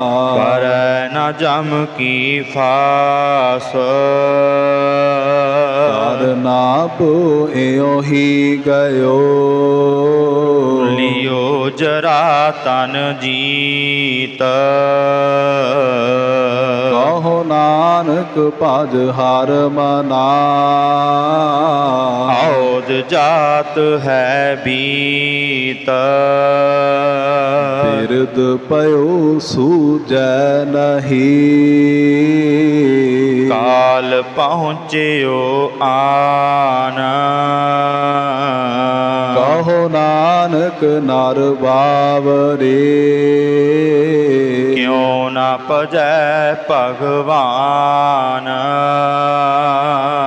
ਪਰ ਨ ਜਮ ਕੀ ਫਾਸ। ਕਰ ਨਾ ਪੋਇਓ ਹੀ ਗਇਓ। ਲਿਓ ਜਰਾ ਤਨ ਜੀਤ। ਕਹੋ ਨਾਨਕ ਭਜ ਹਰ ਮਨਾ। ਆਉਦ ਜਾਤ ਹੈ ਬੀਤ। ਬਿਰਦ ਪਇਓ ਸੂਜੈ ਨਹੀਂ। ਕਾਲ ਪਹੁੰਚਿਓ ਆਨ। ਕਹੋ ਨਾਨਕ ਨਰ ਬਾਵਰੇ। ਕਿਉ ਨਾ ਭਜੈ ਭਗਵਾਨ।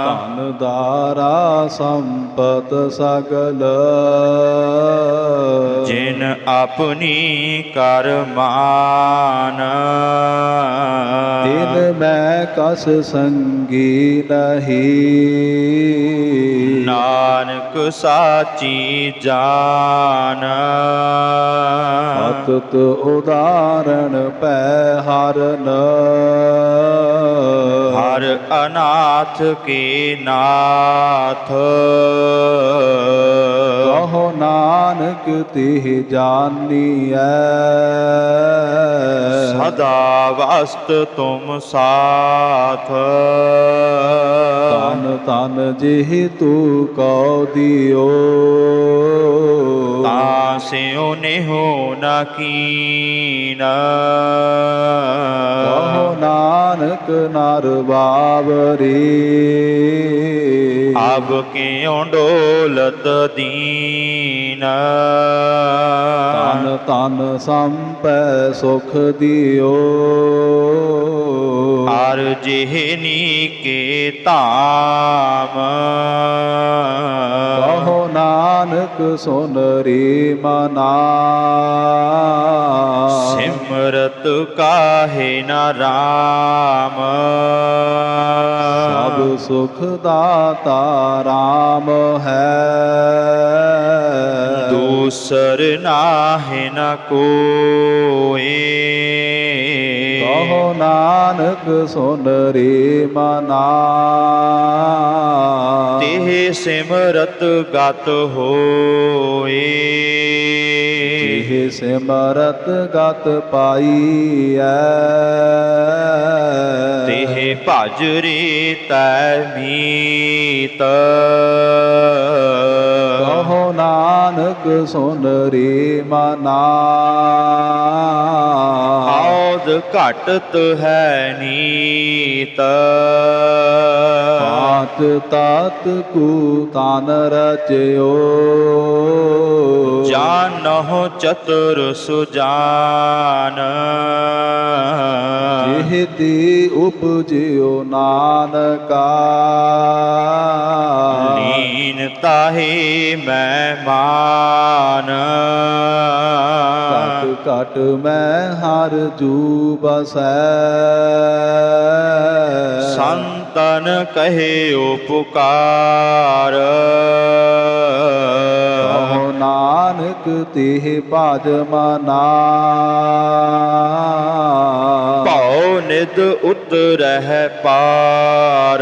ਧਨ ਦਾਰਾ ਸੰਪਤ ਸਗਲ। ਜਿਨ ਆਪਣੀ ਕਰਮਾਨ। ਤਿਨ ਮੈਂ ਕਸ ਸੰਗੀ ਨਹੀਂ। ਨਾਨਕ ਸਾਚੀ ਜਾਨ। ਅਤਤ ਉਦਾਹਰਣ ਪੈ ਹਰਨ। ਹਰ ਅਨਾਥ ਕੇ ਨਾਥ। ਕਹੋ ਨਾਨਕ ਤਿਹ ਜਾਨੀਐ। ਸਦਾ ਵਸਤ ਤੁਮ ਸਾਥ। ਤਨ ਤਨ ਜਿਹ ਤੂ ਕਉ ਦਿਓ। ਤਾਂ ਸਿਉ ਨਿਹੋ ਨ ਕੀਨ। ਕਹੋ ਨਾਨਕ ਨਰ ਬਾਵਰੀ। ਆਬ ਕਿਉ ਡੋਲਤ ਦੀਨ? ਤਨ ਤਨ ਸੰਪੈ ਸੁਖ ਦਿਓ। ਹਰ ਜਿਹਨੀ ਕੇ ਧਾਮ। ਕਹੋ ਨਾਨਕ ਸੁਨ ਰੇ ਮਨਾ। ਸਿਮਰਤ ਕਾਹੇ ਨ ਰਾਮ। ਸਭ ਸੁਖ ਦਾਤਾ ਰਾਮ ਹੈ। ਨਾਹਿ ਨ ਕਹੋ ਨਾਨਕ ਸੁਨ ਰੇ ਮਨਾ। ਸਿਮਰਤ ਗਤ ਹੋਏ। ਜਿਹ ਸਿਮਰਤ ਗਤ ਪਾਈਐ ਤੇ ਭਜ ਰੇ ਤੈ ਮੀਤ। ਕਹੋ ਨਾਨਕ ਸੁਨ ਰੇ ਮਨਾ। ਆਉਦ ਘਟਤ ਹੈ ਨੀਤ। ਪਾਤ ਤਾਤ ਕੂ ਤਨ ਰਚਿਓ। ਜਾਨਹੁ ਚਤੁਰ ਸੁਜਾਨ। ਜਿਹ ਤੀ ਉਪਜਿਓ ਨਾਨਕਾ। ਲੀਨ ਤਾਹੇ ਮੈਂ ਮਾਨ। ਘਟ ਘਟ ਮੈਂ ਹਰ ਜੂ ਬਸੈ ਸੰਤਨ ਕਹੋ ਨਾਨਕ ਤਿਹ ਭਜ ਮਨਾ। ਨਿਦ ਉਤਰਹਿ ਪਾਰ।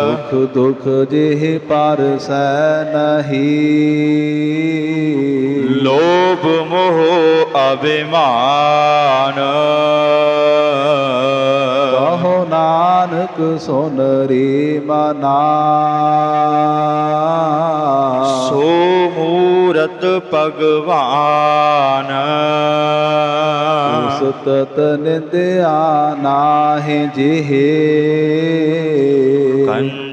ਸੁਖ ਦੁਖ ਜਿਹ ਪਰਸੈ ਨਹੀਂ। ਲੋਭ ਮੋਹ ਅਭਿਮਾਨ। ਕਹੋ ਨਾਨਕ ਸੁਨ ਰੇ ਮਨਾ। ਸੋ ਮੂਰਤ ਭਗਵਾਨ। ਉਸ ਤਤ ਨਿੰਦਿਆ ਨਾਹਿ ਜਿਹੇ।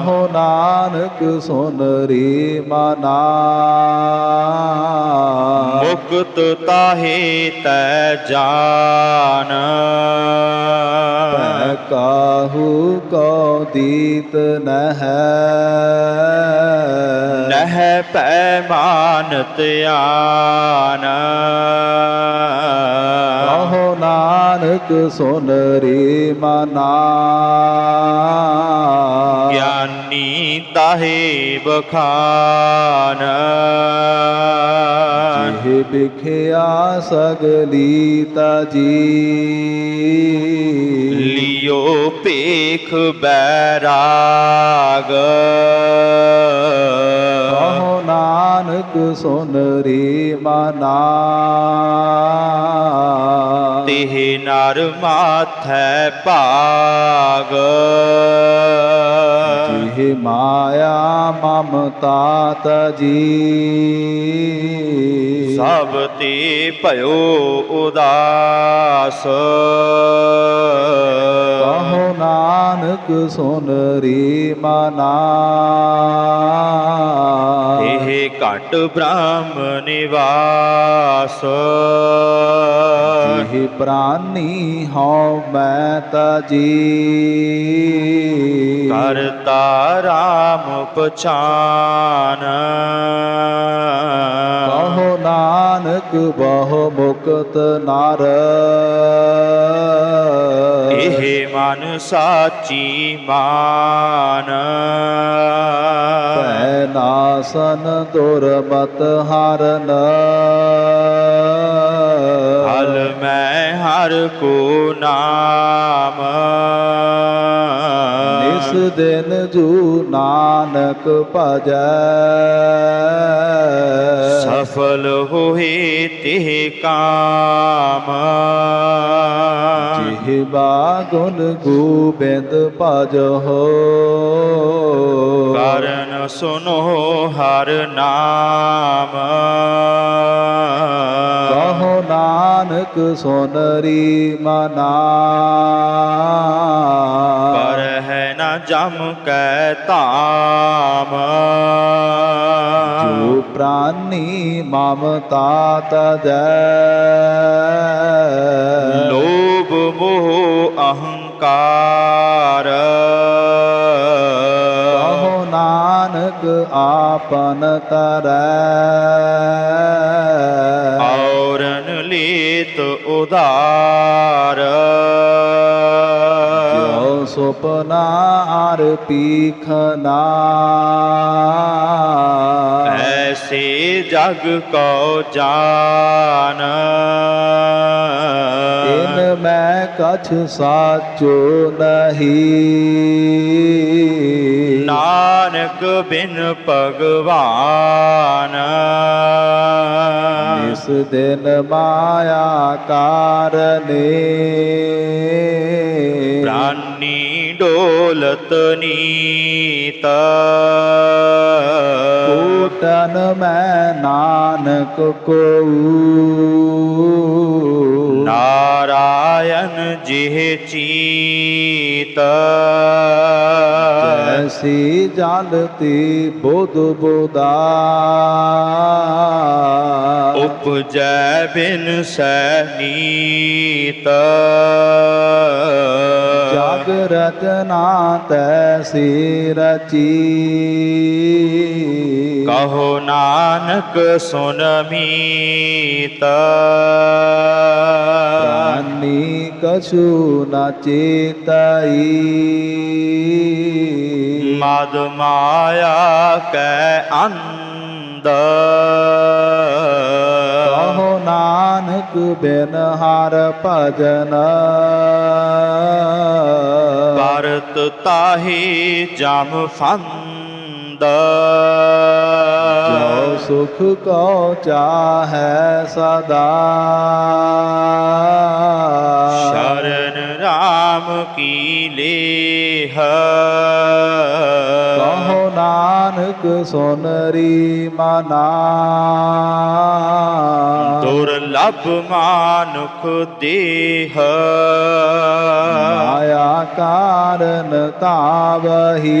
ਕਹੋ ਨਾਨਕ ਸੁਨ ਰੇ ਮਨਾ। ਮੁਕਤ ਤਾਹੇ ਤੈ ਜਾਨ। ਭੈ ਕਾਹੂ ਕੋ ਦੀਤ ਨਹਿ। ਨਹਿ ਪੈ ਮਾਨਤ ਆਨ। ਕਹੋ ਨਾਨਕ ਸੁਨ ਰੇ ਮਨਾ। ਗਿਆਨੀ ਤਾਹੇ ਬਖਾਨ। ਜਿਹ ਬਿਖਿਆ ਸਗਲੀ ਤਜੀ ਲਿਓ ਪੇਖ ਬੈਰਾਗ। ਕਹੋ ਨਾਨਕ ਸੁਨ ਰੇ ਮਨਾ। ਤਿਹ ਨਰ ਮਾਥੈ ਭਾਗ। ਜਿਹ ਮਾਇਆ ਮਮਤਾ ਤਜੀ ਸਭ ਤੇ ਭਇਓ ਉਦਾਸ। ਕਹੋ ਨਾਨਕ ਸੁਨ ਰੇ ਮਨਾ। ਇਹ ਘਟ ਬ੍ਰਹਮ ਨਿਵਾਸ। ਜਿਹ ਪ੍ਰਾਨੀ ਹਉ ਮੈਂ ਤਜੀ। ਕਰਤਾ ਰਾਮ ਪਛਾਨ ਨਾਨਕ ਬਹੁ ਮੁਕਤ ਨਰ। ਇਹ ਮਨ ਸਾਚੀ ਮਾਨ। ਭੈ ਨਾਸਨ ਦੁਰਮਤ ਹਰਨ। ਹਲ ਮੈਂ ਹਰ ਕੋ ਨਾਮ। ਨਿਸ ਦਿਨ ਜੂ ਨਾਨਕ ਭਜੈ। ਸਫਲ ਹੋਏ ਤਿਹ ਕਾਮ। ਜਿਹ ਬਾਗੁਨ ਗੋਬਿੰਦ ਭਜਹੁ ਕਰਨ ਸੁਨੋ ਹਰ ਨਾਮ। ਨਾਨਕ ਸੁਨਰੀ ਮਨਾ। ਪਰ ਹੈ ਨਾ ਜਮ ਕੈ ਧਾਮ। ਜੋ ਪ੍ਰਾਨੀ ਮਮਤਾ ਤਜੈ। ਲੋਭ ਮੋਹ ਅਹੰਕਾਰ। ਕਹੋ ਨਾਨਕ ਆਪਨ ਤਰੈ। ਲੀਤ ਉਧਾਰ। ਜੋ ਸੁਪਨਾ ਅਰ ਪੀਖਨਾ ਐਸੇ ਜਗ ਕੋ ਜਾਨ। ਇਨ ਮੈਂ ਕਛ ਸਾਚੋ ਨਹੀਂ। ਨਾਨਕ ਬਿਨ ਭਗਵਾਨ। ਇਸ ਦਿਨ ਮਾਇਆ ਕਾਰਨੇ। ਪ੍ਰਾਨੀ ਡੋਲਤ ਨੀਤ। ਕੋਟਨ ਮੈਂ ਨਾਨਕ ਕੋ ਨਾਰਾਇਣ ਜਿਹ ਚੀਤ। ਜੈਸੀ ਜਲਤੀ ਬੁੱਧ ਬੋਦਾ ਉਪਜੈ ਬਿਨ ਸੈ ਨੀਤ। ਜਗ ਰਚਨਾ ਤੈਸੀ ਰਚੀ ਕਹੋ ਨਾਨਕ ਸੁਨ ਮੀਤ। ਪ੍ਰਾਨੀ ਕਛੂ ਨ ਚੇਤਈ। ਮਦ ਮਾਇਆ ਕੈ ਅੰਧ। ਕਹੋ ਨਾਨਕ ਬਿਨ ਹਰ ਭਜਨ। ਕਰਤ ਤਾਹੀ ਜਮ ਫੰਦ। ਜੋ ਸੁਖ ਕੋ ਚਾਹੈ ਸਦਾ। ਸ਼ਰਨ ਰਾਮ ਕੀ ਲੇਹ ਕਹੋ। ਨਾਨਕ ਸੁਨਰੀ ਮਨਾ। ਦੁਰਲਭ ਮਾਨੁਖ ਦੇਹ। ਮਾਇਆ ਕਾਰਨ ਤਾਵਹੀ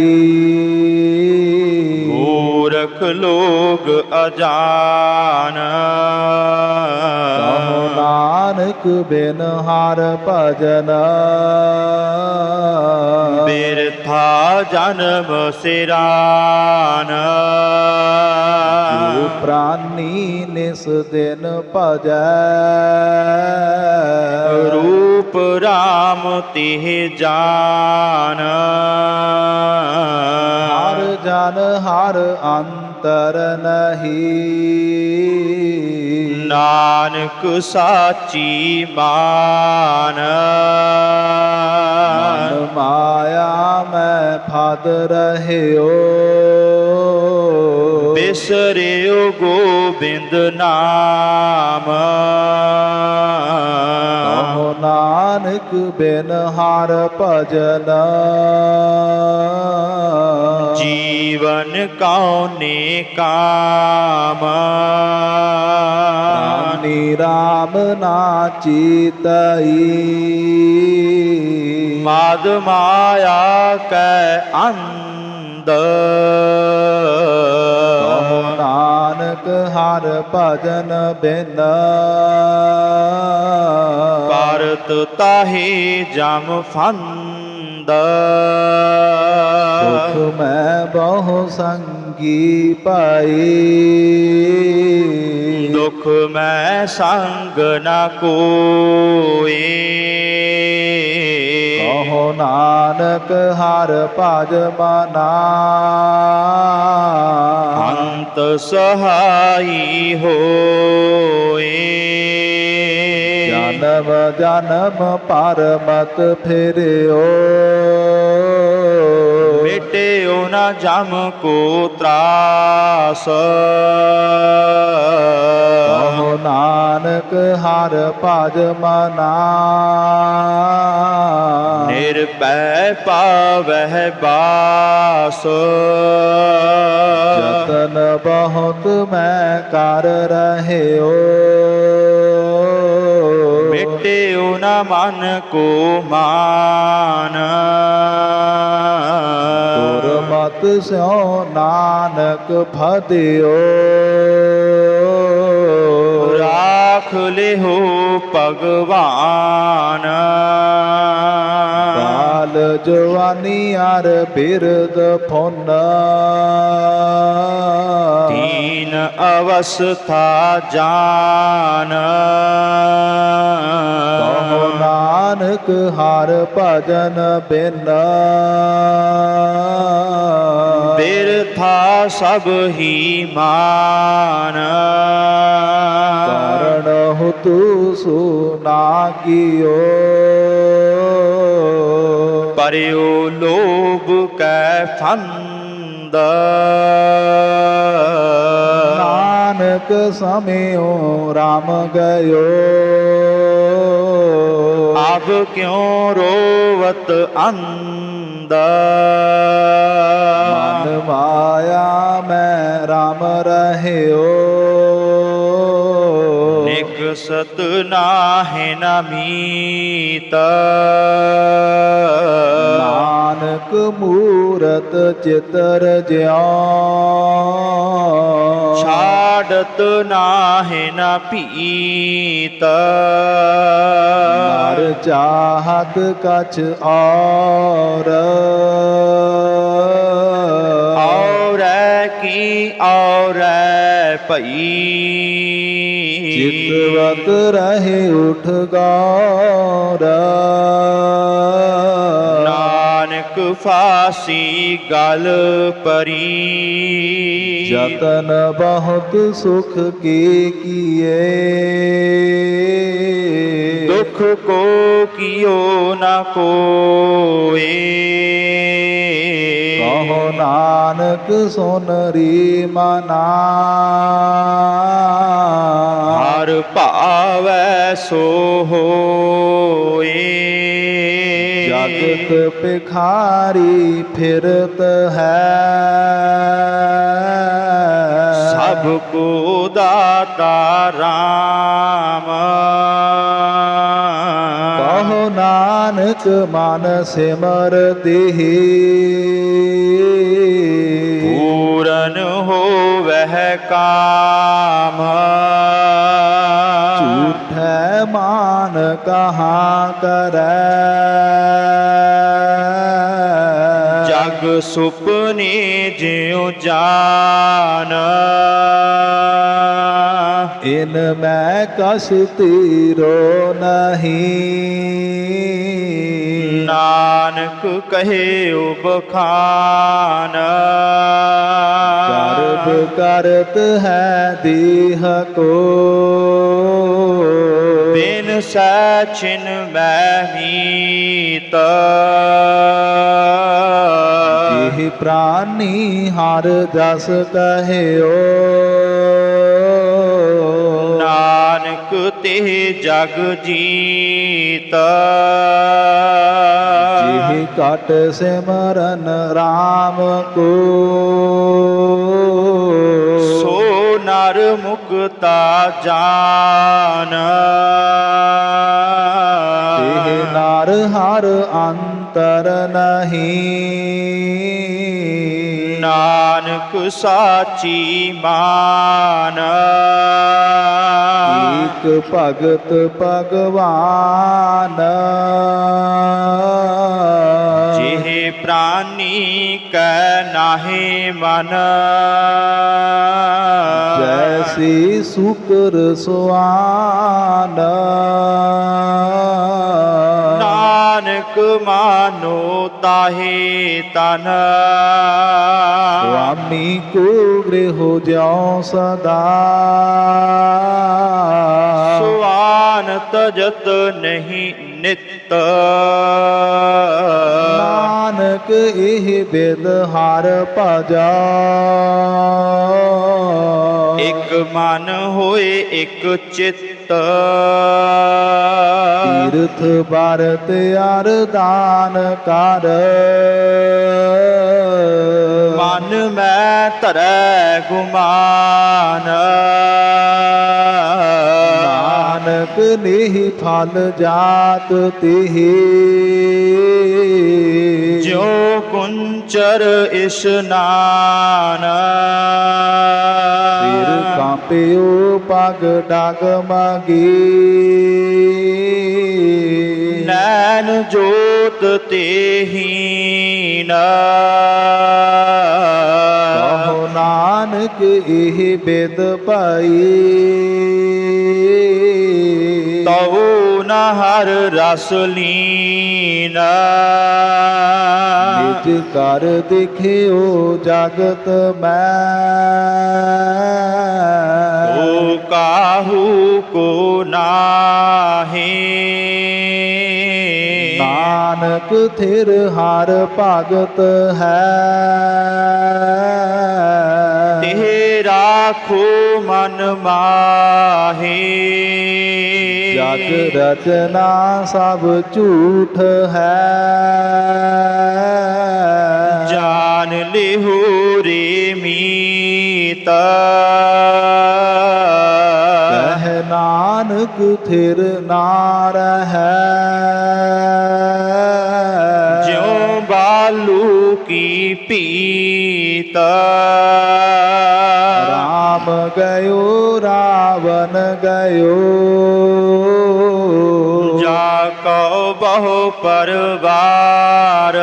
ਮੂਰਖ ਲੋਗ ਅਜਾਨ। ਕਹੋ ਨਾਨਕ ਬਿਨ ਹਰ ਭਜਨ। ਬਿਰਥਾ ਜਨਮ ਸਿਰਾਨ। ਜੋ ਪ੍ਰਾਨੀ ਨਿਸ ਦਿਨ ਭਜੈ। ਰੂਪ ਰਾਮ ਤੇ ਜਾਨ। ਜਨ ਹਰ ਅੰਤਰ ਨਹੀਂ। ਨਾਨਕ ਸਾਚੀ ਮਾਨ। ਮਨ ਮਾਇਆ ਮੈਂ ਫਦ ਰਹਿਓ। ਬਿਸਰਿਓ ਗੋਬਿੰਦ ਨਾਮ। ਨਾਨਕ ਬਿਨ ਹਰ ਭਜਨ। ਜੀਵਨ ਕੌਨੇ ਕਾਮ। ਪ੍ਰਾਨੀ ਰਾਮ ਨਾ ਚੀਤਈ। ਮਾਦ ਮਾਇਆ ਕੈ ਅੰਦ ਕਹੋ ਨਾਨਕ ਹਰ ਭਜਨ ਬਿਨ। ਕਰਤ ਤਾਹੇ ਜਮ ਫੰਦ। ਸੁਖ ਮੈਂ ਬਹੁ ਸੰਗੀ ਪਾਈ। ਦੁਖ ਮੈਂ ਸੰਗ ਨ ਕੋਏ। ਕਹੋ ਨਾਨਕ ਹਰ ਭਜ ਮਨਾ। ਅੰਤ ਸਹਾਈ ਹੋਏ। ਜਨਮ ਜਨਮ ਪਰਮਤ ਫਿਰਿਓ। ਮਿਟਿਓ ਨ ਜਮ ਕੋ ਤਰਾਸ। ਕਹੋ ਨਾਨਕ ਹਰ ਭਜ ਮਨਾ। ਨਿਰਭੈ ਪਾਵਹਿ ਬਾਸ। ਜਤਨ ਬਹੁਤ ਮੈਂ ਕਰ ਰਹਿਓ। ਮਿਟਿਓ ਨ ਮਨ ਕੋ ਮਾਨ। ਦੁਰਮਤ ਸਿਓ ਨਾਨਕ ਫਦਿਓ ਰਾਖ ਲਿਹੋ ਭਗਵਾਨ। ਜਵਾਨੀ ਅਰ ਬਿਰਦ ਫੁਨ। ਦੀਨ ਅਵਸਥਾ ਜਾਨ। ਕਹੋ ਨਾਨਕ ਹਰ ਭਜਨ ਬਿਨ। ਬਿਰਥਾ ਸਭ ਹੀ ਮਾਨ। ਕਾਰਣ ਹੋ ਤੂ ਸੁਨਾ ਕੀਓ। ਪਰਿਓ ਲੋਭ ਕੈ ਫੰਦ। ਨਾਨਕ ਸਮਿਓ ਰਾਮ ਗਇਓ। ਅਬ ਕਿਉ ਰੋਵਤ ਅੰਦ ਮਨ ਮਾਇਆ ਮੈਂ ਰਾਮ ਰਹਿਓ। ਨਿਕਸਤ ਨਾਹਿ ਨ ਮੀਤ। ਨਾਨਕ ਮੂਰਤ ਚਿਤਰ ਜਿਉ। ਛਾੜਤ ਨਾਹਿ ਨ ਪੀਤ ਮਰ ਚਾਹਤ ਕਛ ਔਰ। ਔਰੈ ਕੀ ਔਰੈ ਭਈ। ਚਿਤਵਤ ਰਹੇ ਉਠ ਗੌਰ। ਨਾਨਕ ਫਾਸੀ ਗਲ ਪਰੀ। ਜਤਨ ਬਹੁਤ ਸੁਖ ਕੀ ਕੀਏ। ਦੁਖ ਕੋ ਕੀਓ ਨ ਕੋਏ। ਕਹੋ ਨਾਨਕ ਸੁਨਰੀ ਮਨਾ। ਹਰ ਭਾਵੈ ਸੋ ਹੋਏ ਜਗਤ ਭਿਖਾਰੀ ਫਿਰਤ ਹੈ। ਸਭ ਕੋ ਦਾਤਾ ਰਾਮ। ਨਾਨਕ ਮਨ ਸਿਮਰ ਦੇਹੀ ਪੂਰਨ ਹੋਵਹਿ ਕਾਮ। ਝੂਠੈ ਮਾਨ ਕਹਾਂ ਕਰੈ। ਜਗ ਸੁਪਨੇ ਜਿਉ ਜਾਨ। ਇਨ ਮੈਂ ਕਸ ਤੀਰੋ ਨਹੀਂ। ਨਾਨਕ ਕਹੇ ਉਬਖਾਨ ਗਰਬ ਕਰਤ ਹੈ ਦੇਹ ਕੋ। ਬਿਨ ਸਚਿਨ ਮੈਂ ਮੀਤ। ਇਹ ਪ੍ਰਾਨੀ ਹਰ ਜਸ ਕਹਿਓ। ਨਾਨਕ ਤੇ ਜਗ ਜੀਤ। ਘਟ ਸਿਮਰਨ RAM ਕੋ। ਸੋ ਨਰ ਮੁਕਤਾ ਜਾਨ। ਇਹ ਨਰ ਹਰ ਅੰਤਰ ਨਹੀਂ। ਨਾਨਕ ਸਾਚੀ ਮਾਨ। ਏਕ ਭਗਤ ਭਗਵਾਨ। ਪ੍ਰਾਨੀ ਕੈ ਨਾਹੀ ਮਨ ਜੈਸੀ ਸੁਕਰ ਸੁਆਨ ਨਾਨਕ ਮਾਨੋ ਤਾਹੇ ਤਨ ਸੁਆਮੀ ਕੋ ਗ੍ਰਹਿ ਜਿਉ ਸਦਾ ਸੁਆਨ ਤਜਤ ਨਹੀਂ ਨਿਤ ਨਾਨਕ ਇਹ ਬਿਦ ਹਰ ਭਜਾ। ਇਕ ਮਨ ਹੋਏ ਇਕ ਚਿੱਤ। ਤੀਰਥ ਭਾਰਤ ਅਰਦਾਨ ਕਰ। ਮਨ ਮੈਂ ਧਰੈ ਗੁਮਾਨ। ਨਾਨਕ ਨਿਹ ਫਲ ਜਾਤ ਤਿਹੀ। ਜੋ ਕੁੰਚਰ ਇਸ਼ਨਾਨ ਸਿਰ ਕਾਪਿਓ ਪਗ ਡਗ ਮਗੀ। ਨੈਣ ਜੋਤ ਤੇਹੀਨ ਕਹੋ ਨਾਨਕ ਇਹ ਬਿਦ ਪਾਈ। ਤਉ ਨ ਹਰ ਰਸ ਲੀਨ। ਨਿਜ ਕਰ ਦੇਖਿਓ ਜਗਤ ਮੈਂ। ਓ ਕਾਹੂ ਕੋ ਨਾਹੀ? ਨਾਨਕ ਥਿਰ ਹਰ ਭਗਤ ਹੈ। ਰਾਖੋ ਮਨ ਮਾਹੀ। ਜਗ ਰਚਨਾ ਸਭ ਝੂਠ ਹੈ। ਜਾਨ ਲਿਹੋ ਰੇ ਮੀਤ। ਕਹਿ ਨਾਨਕ ਥਿਰ ਨਾਰ ਹੈ। ਜਿਉ ਬਾਲੂ ਕੀ ਪੀਤ। ਗਇਓ ਰਾਵਨ ਗਇਓ। ਜਾ ਕਉ ਬਹੁ ਪਰਵਾਰ।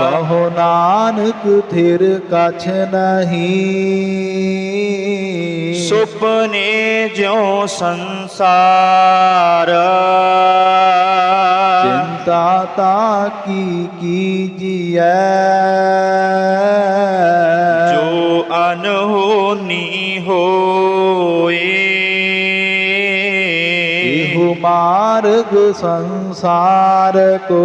ਕਹੋ ਨਾਨਕ ਥਿਰ ਕਛ ਨਹੀਂ। ਸੁਪਨੇ ਜਿਉ ਸੰਸਾਰ। ਚਿੰਤਾ ਤਾ ਕੀ ਕੀਜੀਐ ਅਨਹੋਨੀ ਹੋਏ। ਇਹੋ ਮਾਰਗ ਸੰਸਾਰ ਕੋ।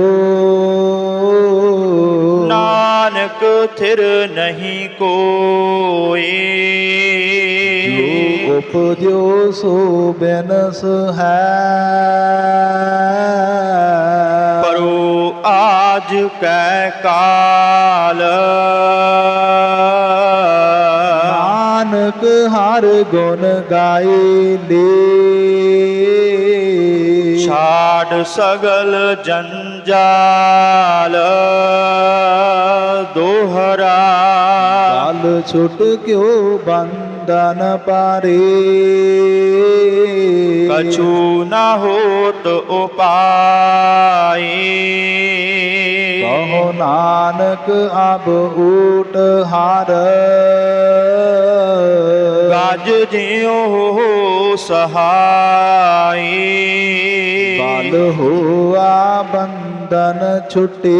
ਨਾਨਕ ਥਿਰ ਨਹੀਂ ਕੋਏ। ਜੋ ਉਪਜੋ ਸੋ ਬਿਨਸ ਹੈ। ਪਰੋ ਆਜ ਕੈ ਕਾਲ। ਨਾਨਕ ਹਰ ਗੁਣ ਗਾਏ ਲੇ। ਛਾੜ ਸਗਲ ਜੰਜਾਲ ਦੋਹਰਾ। ਕਾਲ ਛੁਟ ਕਿਉ ਬੰਧਨ ਪਾਰੇ। ਕਛੂ ਨਾ ਹੋਤ ਉਪਾਏ। ਕਹੋ ਨਾਨਕ ਅਬ ਊਟ ਹਾਰ। ਗਜ ਜਿਉ ਸਹਾਈ। ਬਲ ਹੋਆ ਬੰਧਨ ਛੁਟੇ।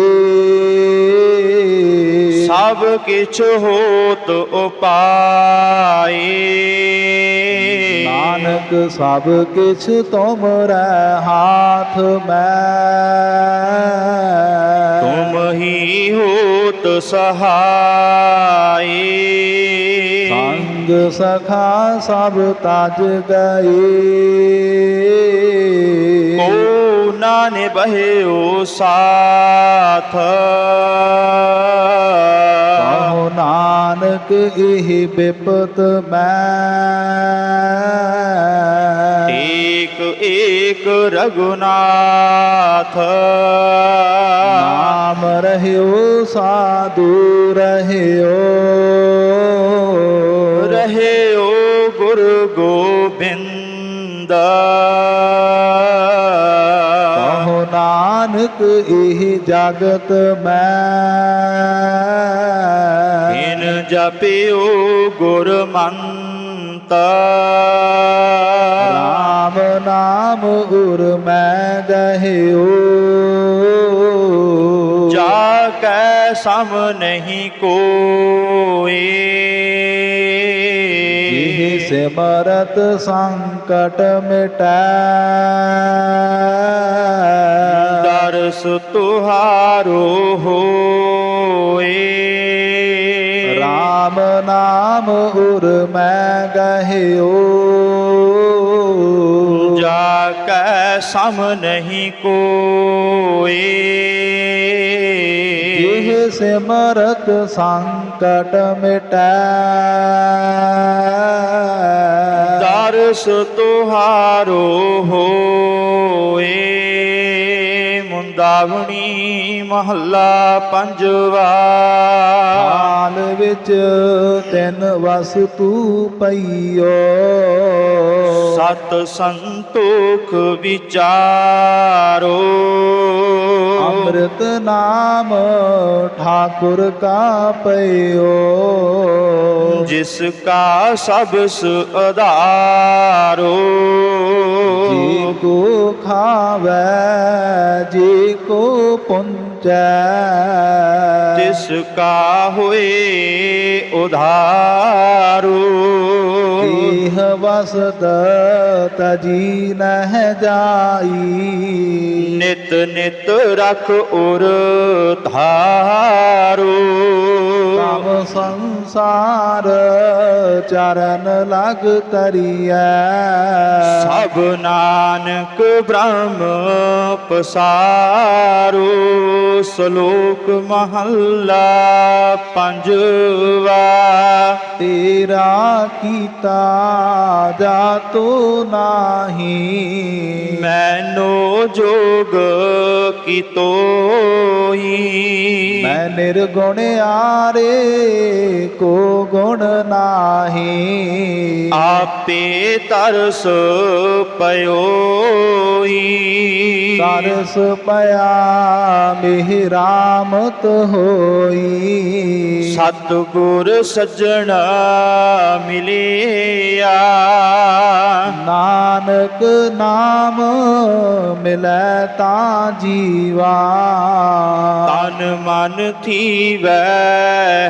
ਸਭ ਕਿਛ ਹੋਤ ਉਪਾਏ ਨਾਨਕ ਸਭ ਕਿਛ ਤੁਮਰੇ ਹਾਥ ਮੈਂ। ਤੁਮ ਹੀ ਹੋਤ ਸਹਾਈ। ਸੰਗ ਸਖਾ ਸਭ ਤਜ ਗਏ ਕੋ ਨਾ ਨਿਭਇਓ ਸਾਥ। ਨਾਨਕ ਇਹ ਬਿਪਤ ਮੈਂ। ਏਕ ਏਕ ਰਗੁਨਾਥ ਨਾਮ ਰਹਿਓ ਸਾਧੂ ਰਹਿਓ। ਰਹਿਓ ਗੁਰ ਗੋਬਿੰਦ। ਨਾਨਕ ਇਹ ਜਗਤ ਮੈਂ। ਇਨ ਜਪਿਓ ਗੁਰ ਮੰਤ। ਰਾਮ ਨਾਮ ਉਰ ਮੈਂ ਗਹਿਓ। ਜਾ ਕੈ ਸਮ ਨਹੀਂ ਕੋਏ। ਸਿਮਰਤ ਸੰਕਟ ਮਿਟੈ। ਦਰਸ ਤੁਹਾਰੋ ਹੋਏ ਰਾਮ ਨਾਮ ਉਰ ਮੈਂ ਗਹਿਓ ਜਾ ਕੈ ਸਮ ਨਹੀਂ ਕੋਏ ਇਹ ਸਿਮਰਤ ਸੰਕਟ ਮਿਟੈ ਦਰਸ ਤੁਹਾਰੋ ਹੋਏ ਮੁੰਦਾਵਣੀ ਮਹੱਲਾ ਪੰਜਵਾ। ਹਾਲ ਵਿੱਚ ਤਿੰਨ ਵਸਤੂ ਪਈਓ। ਸਤ ਸੰਤੋਖ ਵਿਚਾਰੋ। ਅੰਮ੍ਰਿਤ ਨਾਮ ਠਾਕੁਰ ਕਾ ਪਈਓ। ਜਿਸ ਕਾ ਸਬਸ ਆਧਾਰੋ ਜੀ ਕੋ ਖਾਵੈ ਜੀ ਕੋ ਪੁੰਚੈ ਤਿਸ ਕਾ ਹੋਏ ਉਧਾਰੋ। ਇਹ ਵਸਤ ਤਜੀ ਨਹਿ ਜਾਈ। ਨਿਤ ਨਿਤ ਰਖ ਉਰ ਧਾਰੋ। ਤਮ ਸੰਸਾਰ ਚਰਨ ਲਗ ਤਰੀਐ। ਸਭ ਨਾਨਕ ਬ੍ਰਹਮ ਪਸਾਰੋ ਸ਼ਲੋਕ ਮਹੱਲਾ ਪੰਜਵਾ। ਤੇਰਾ ਕੀਤਾ ਜਾਤੋ ਨਾਹੀ। ਮੈਨੋ ਜੋਗ ਕੀ ਤੋਈ ਮੈਂ ਨਿਰਗੁਣ ਆਰੇ ਕੋ ਗੁਣ ਨਾਹੀ। ਆਪੇ ਤਰਸ ਪਇਓਈ ਤਰਸ ਪਿਆ ਮਿਹਰਾਮਤ ਹੋਈ। ਸਤਿਗੁਰ ਸੱਜਣ ਮਿਲਿਆ। ਨਾਨਕ ਨਾਮ ਮਿਲੈ ਤਾਂ ਜੀਵਾ। ਤਨ ਮਨ ਥੀਵੈ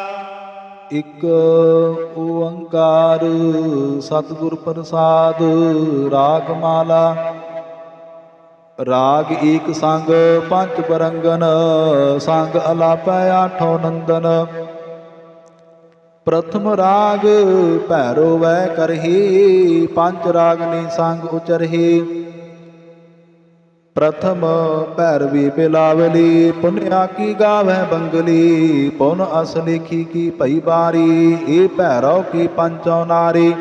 ਇਕ ਓੰਕਾਰ ਸਤਿਗੁਰ ਪ੍ਰਸਾਦ ਰਾਗ ਮਾਲਾ ਰਾਗ ਏਕ ਸੰਗ ਪੰਜ ਬਰੰਗਨ ਸੰਗ ਅਲਾਪੈ ਆਠੋ ਨੰਦਨ। ਪ੍ਰਥਮ ਰਾਗ ਭੈਰੋ ਵੈ ਕਰਹੀ, ਪੰਜ ਰਾਗ ਰਾਗਨੀ ਸੰਗ ਉਚਰਹੀ। ਪ੍ਰਥਮ ਭੈਰਵੀ ਬਿਲਾਵਲੀ, ਪੁਨਿਆ ਕੀ ਗਾਵੈ ਬੰਗਲੀ, ਪੁਨ ਅਸ ਲਿਖੀ ਕੀ ਭਈ ਬਾਰੀ, ਏ ਭੈਰਵ ਕੀ ਪੰਚੋ ਨਾਰੀ।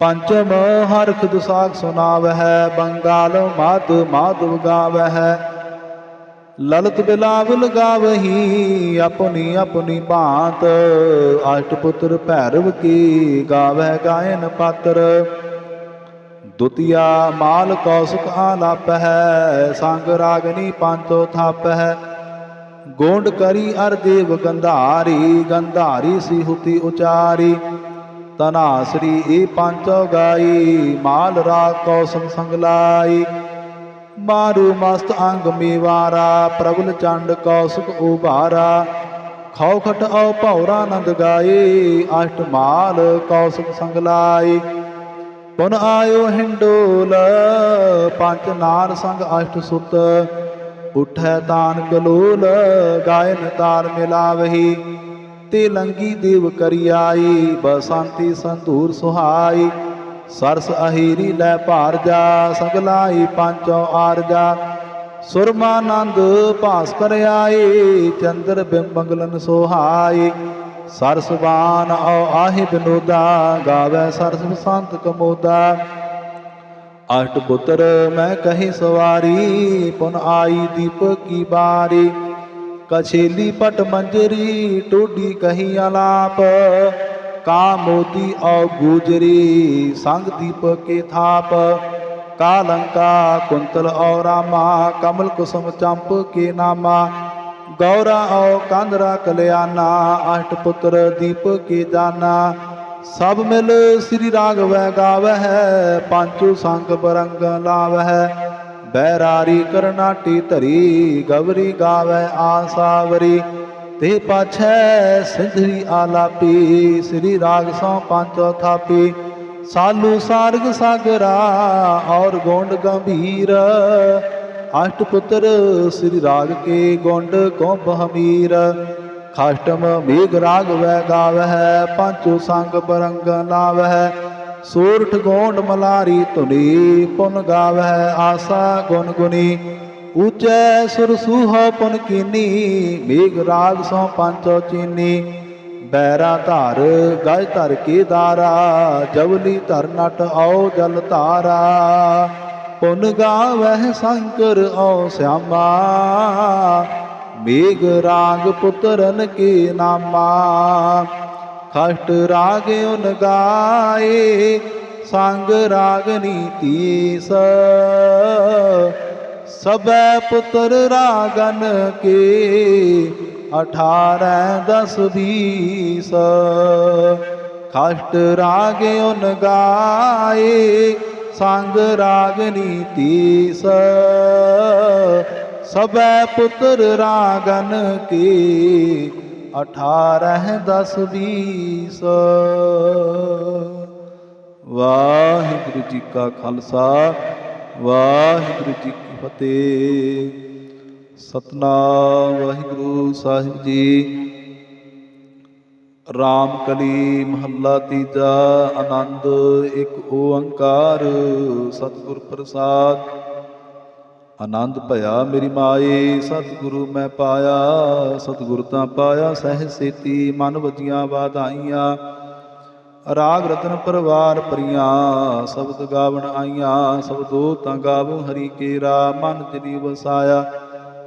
ਪੰਚਮ ਹਰਖ ਦੁਸਾਖ ਸੁਨਾਵਹਿ, ਬੰਗਾਲ ਮਾਤ ਮਾਧਵ ਗਾਵਹਿ। ਲਲਤ ਬਿਲਾਵਲ ਗਾਵਹੀ, ਆਪਣੀ ਆਪਣੀ ਬਾਤ ਅਸ਼ਟ ਪੁੱਤਰ ਭੈਰਵ ਕੀ ਗਾਵਹਿ ਗਾਇਨ ਪਾਤਰ। ਦੁਤੀਆ ਮਾਲ ਕੌਸਕ ਆਲਾਪ ਹੈ ਸੰਗ ਰਾਗਨੀ ਪੰਚੋ ਥਾਪ ਹੈ ਗੋਂਡ ਕਰੀ ਅਰ ਦੇਵ ਗੰਧਾਰੀ ਗੰਧਾਰੀ ਸੀ ਹੁਤੀ ਉਚਾਰੀ। ਤਨਾਸਰੀ ਏ ਪੰਚੋ ਗਾਈ ਮਾਲ ਰਾਗ ਕੌਸਕ ਸੰਗ ਲਾਈ ਮਾਰੂ ਮਸਤ ਅੰਗ ਮੇਵਾਰਾ ਪ੍ਰਬਲ ਚੰਡ ਕੌਸਕ ਉਭਾਰਾ। ਖੌਖਟ ਔ ਭੌਰਾ ਨੰਦ ਗਾਏ ਅਸ਼ਟ ਮਾਲ ਕੌਸਕ ਸੰਗ ਲਾਈ ਪੁਨ ਆਇਓ ਹਿੰਡੋਲ, ਪੰਜ ਨਾਰ ਸੰਗ ਅਸ਼ਟ ਸੁਤ। ਉਠੈ ਤਾਨ ਕਲੋਲ ਗਾਇਨ ਤਾਰ ਮਿਲਾਵਹੀ। ਤੇ ਲੰਗੀ ਦੇਵ ਕਰੀ ਆਈ ਬਸੰਤੀ ਸੰਧੂਰ ਸੁਹਾਈ। ਸਰਸ ਅਹੀਰੀ ਲੈ ਭਾਰ ਜਾ ਸਗਲਾਈ ਪੰਚੋ ਆਰਜਾ ਸੁਰਮਾਨੰਦ ਭਾਸ ਕਰ ਆਏ ਚੰਦਰ ਬਿੰਬ ਮੰਗਲਨ ਸੋਹਾਈ। ਸਰਸਵਾਨ ਔ ਆਹਿ ਬਿਨੋਦਾ ਗਾਵੇ ਸਰਸ ਸੰਤ ਕਮੋਦਾ। ਅਸ਼ਟ ਪੁੱਤਰ ਮੈਂ ਕਹੀ ਸਵਾਰੀ, ਪੁਨ ਆਈ ਦੀਪਕ ਕੀ ਬਾਰੀ। ਕਛੇਲੀ ਪਟ ਮੰਜਰੀ, ਟੋਡੀ ਕਹੀ ਆਲਾਪ ਕਾ ਮੋਤੀ ਔ ਗੂਜਰੀ, ਸੰਗ ਦੀਪਕ ਕੇ ਥਾਪ। ਕਾ ਲੰਕਾ ਕੁੰਤਲ ਔ ਰਾਮਾ, ਕਮਲ ਕੁਸਮ ਚੰਪ ਕੇ ਨਾਮਾ। ਗੌਰਾ ਔ ਕੰਦਰਾ ਕਲਿਆਣਾ, ਅਸ਼ਟ ਪੁੱਤਰ ਦੀਪ ਕੇ ਜਾਨਾ ਸਭ ਮਿਲ ਸ੍ਰੀ ਰਾਗਵੈ ਗਾਵਹਿ, ਪੰਚੂ ਸੰਗ ਬਰੰਗ ਲਾਵਹਿ। ਬੈਰਾਰੀ ਕਰਨਾਟੀ ਧਰੀ, ਗਵਰੀ ਗਾਵੈ ਆਸਾਵਰੀ। ਤੇ ਪਾਛੈ ਸਿੰਧਰੀ ਆਲਾਪੀ, ਸ੍ਰੀ ਰਾਗ ਸੋ ਪੰਚੋ ਥਾਪੀ। ਸਾਲੂ ਸਾਰਗ ਸਾਗਰਾ, ਔਰ ਗੋਂਡ ਗੰਭੀਰ। ਅਸ਼ਟ ਪੁੱਤਰ ਸ੍ਰੀ ਰਾਗ ਕੇ ਗੋਂਡ ਕੋ ਹਮੀਰ। ਖਾਸ਼ਟਮ ਮੇਘ ਰਾਗ ਵੈ ਗਾਵਹਿ, ਪੰਚੋ ਸੰਗ ਬਰੰਗ ਲਾਵਹਿ ਸੂਰਠ ਗੋਂਡ ਮਲਾਰੀ ਧੁਨੀ ਪੁਨ ਗਾਵਹਿ, ਆਸਾ ਗੁਣ ਗੁਨੀ ਉਚੈ ਸੁਰ ਸੂਹ ਪੁਨ ਕੀਨੀ, ਮੇਘ ਰਾਗ ਸੋ ਪੰਚੋ ਚੀਨੀ। ਬੈਰਾ ਧਾਰ ਗਜ ਧਰ ਕੇ ਦਾਰਾ ਜਵਲੀ ਧਰ ਨਟ ਆਓ ਜਲ ਧਾਰਾ। ਪੁਨ ਗਾਵਹਿ ਸ਼ੰਕਰ ਓ ਸਿਆਮਾ, ਮੇਘ ਰਾਗ ਪੁੱਤਰਨ ਕੀ ਨਾਮਾ। ਖਸ਼ਟ ਰਾਗ ਉਨ ਗਾਏ, ਸੰਗ ਰਾਗ ਤੀਸ ਸਬੈ ਪੁੱਤਰ ਰਾਗਨ ਕੇ 18 10 20 ਖਸ਼ਟ ਰਾਗ ਉਨ ਗਾਏ ਸੰਗ ਰਾਗਨੀ ਤੀਸ ਸਬੈ ਪੁੱਤਰ ਰਾਗਨ ਕੀ 18 10 20 ਵਾਹਿਗੁਰੂ ਜੀ ਕਾ ਖਾਲਸਾ, ਵਾਹਿਗੁਰੂ ਜੀ ਕੀ ਫਤਿਹ। ਸਤਨਾਮ ਵਾਹਿਗੁਰੂ ਸਾਹਿਬ ਜੀ। ਰਾਮ ਕਲੀ ਮਹੱਲਾ ਤੀਜਾ, ਆਨੰਦ ਇੱਕ ਓੰਕਾਰ, ਸਤਿਗੁਰ ਪ੍ਰਸਾਦ। ਆਨੰਦ ਭਇਆ ਮੇਰੀ ਮਾਏ, ਸਤਿਗੁਰੂ ਮੈਂ ਪਾਇਆ, ਸਤਿਗੁਰ ਤਾਂ ਪਾਇਆ ਸਹਿ ਸੇਤੀ, ਮਨ ਵਜੀਆਂ ਵਾਧਾਈਆਂ। ਰਾਗ ਰਤਨ ਪਰਵਾਰ ਪਰੀਆਂ ਸ਼ਬਦ ਗਾਵਣ ਆਈਆਂ ਸਬਦੋ ਤਾਂ ਗਾਵੋ ਹਰੀ ਕੇਰਾ, ਮਨ ਤੇਰੀ ਵਸਾਇਆ।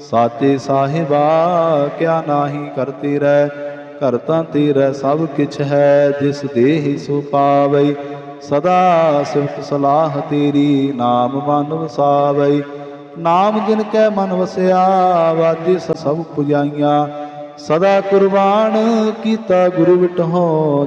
ਸਾਚੇ ਸਾਹਿਬਾ, ਕਿਆ ਨਾਹੀ ਕਰਤੇ ਰਹਿ? ਘਰ ਤਾਂ ਤੇਰਾ ਸਭ ਕਿਛ ਹੈ, ਜਿਸ ਦੇਹ ਸੋ ਪਾਵਈ ਸਦਾ ਸਿਫਤ ਸਲਾਹ ਤੇਰੀ, ਨਾਮ ਮਨ ਵਸਾਵਈ ਨਾਮ ਜਿਨ ਕੈ ਮਨ ਵਸਿਆ, ਵਾਜੇ ਸਭ ਪੁਜਾਈਆਂ। ਸਦਾ ਕੁਰਬਾਨ ਕੀਤਾ ਗੁਰੂ ਵਿਟਹੁ